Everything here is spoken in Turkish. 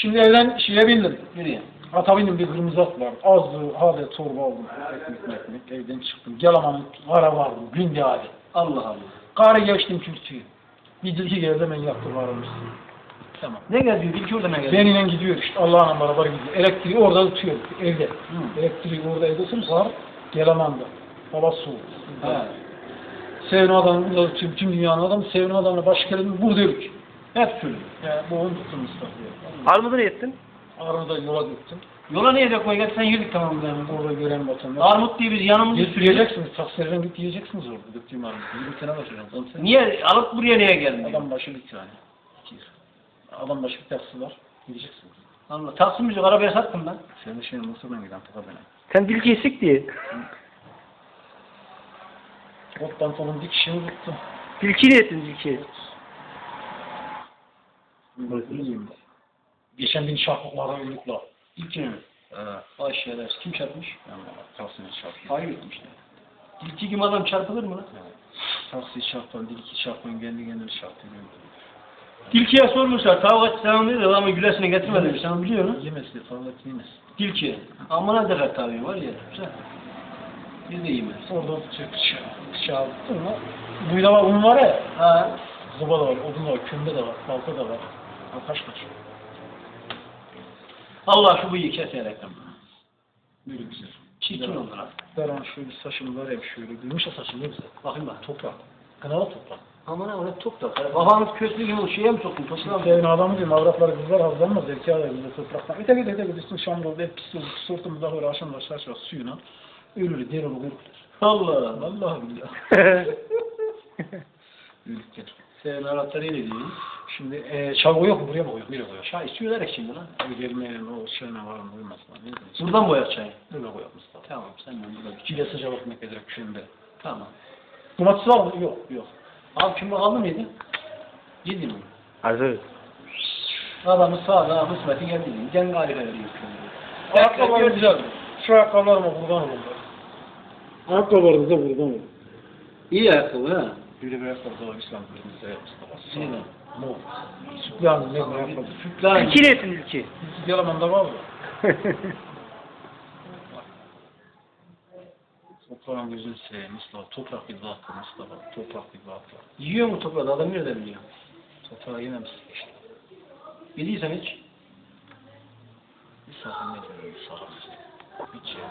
Şimdi evden şeye bindim. Nereye? Ata bindim bir kırmızı at var. Azdı, hadi torba aldım. Ekmek ekmek evden çıktım. Gelamanın kara vardım. Gündü hali. Allah Allah. Karı geçtim kürtüyü. Bir dilki geldi hemen yaktı varmışsın. Tamam. Ne geziyor? Dilki orada ne geziyor? Benimle gidiyor işte Allah'ın beraber gidiyor. Elektriği orada tutuyor evde. Hı. Elektriği orada evde tutuyor. Var Gelamanda. Hava soğuk. Sevin adamı burada tutuyor. Bütün dünyanın adamı sevin adamına baş kelime burada yok. Hep söylüyor. Yani bu onu tuttum Mustafa'ya. Armudu ne ettin? Arada yola gittim. Yola niye de koy gel sen yürü tamam ben. Orada gören vatandaş. Armut diye biz yanımızda Götüreceksiniz. Taksirden git yiyeceksiniz orada. Döktüğüm armut. 20 tane başlayacağım. Niye alıp buraya niye geldin? Adam başı bir tane. Adam başı bir taksi var. Gideceksiniz. Allah Taksim müzik arabaya sattım ben. Sen de şimdi Mısır'dan giden tıka beni. Sen dilkiyi sik diye. Kot pantolon dikişini tuttum. Dilkiyi ne ettin Geçen gün şarkılara uyukla. İlkini mi? Ee, Vay şerefsiz. Kim çarpmış? yani taksiye çarpıyor. Hayır etmişler. İlki gibi adam çarpılır mı lan? Taksiye çarpan, dilki çarpan, kendi kendine çarpıyor. Dilki'ye sormuşlar. Tavuk selam dedi ama gülesini getirme demiş. Sen biliyor musun? Yemez de fazla yemez. Dilki. Amına defer tabii var ya. Güzel. Biz de yemeyiz. Orada çarptın mı? Buyda var, var ya. Ha. Zoba da var, odun da var, kömbe de var, balta da var. Ataş var. Allah şu bıyığı keserek. Böyle güzel. Çirkin olur ha. Daran şöyle saçım var ya şöyle. Ya saçım ne güzel. Bakayım bak. Toprak. Kınalı toprak. Aman ha ne toprak. Babanız köslü gibi o şeye mi soktun? Toprağa Sevin adamı diyeyim, avratları kızlar hazırlanmaz, zeki adamı topraktan. Öte gide öte gide, üstün oldu, hep pis oldu, sortum da böyle aşın başlar şu suyuna. Ölülü, deri olur, Allah. Vallahi billahi. Ölükler. Senin Ne diyor? Şimdi e, çalgı yok mu? Buraya mı koyuyor? Buraya koyuyor. Çay içiyorlar ya şimdi lan. Gelmeyen o şeyine var mı? Uymaz lan. Buradan boyar çayı. Böyle koyuyor Mustafa. Tamam sen de burada İçiyle sıcak ekmek ederek şimdi. Tamam. Domates var mı? Yok, yok. Abi kim aldı mıydı? Yedi mi? Hazır. Adamı sağda hısmeti geldi. Gen galiba veriyor. Ayakkabılar güzel. Şu ayakkabılarıma kurban olun. Ayakkabılarınıza kurban olun. İyi ayakkabı ha. Bir ayakkabı da var İslam kırmızı Mustafa. Değil mi? Mo. Yani ne bir ayakkabı. Sütler. Dilkiyi ne ettin dilki? Yalamanda var mı? Toprağın gözünü seveyim Mustafa. Toprak gibi dağıttı Mustafa. Toprak gibi dağıttı. Yiyor mu toprağı? Adam nereden biliyor? Toprağı yememişsin işte. Yediysen hiç. Bir sakın ne diyorum sağ Hiç ya.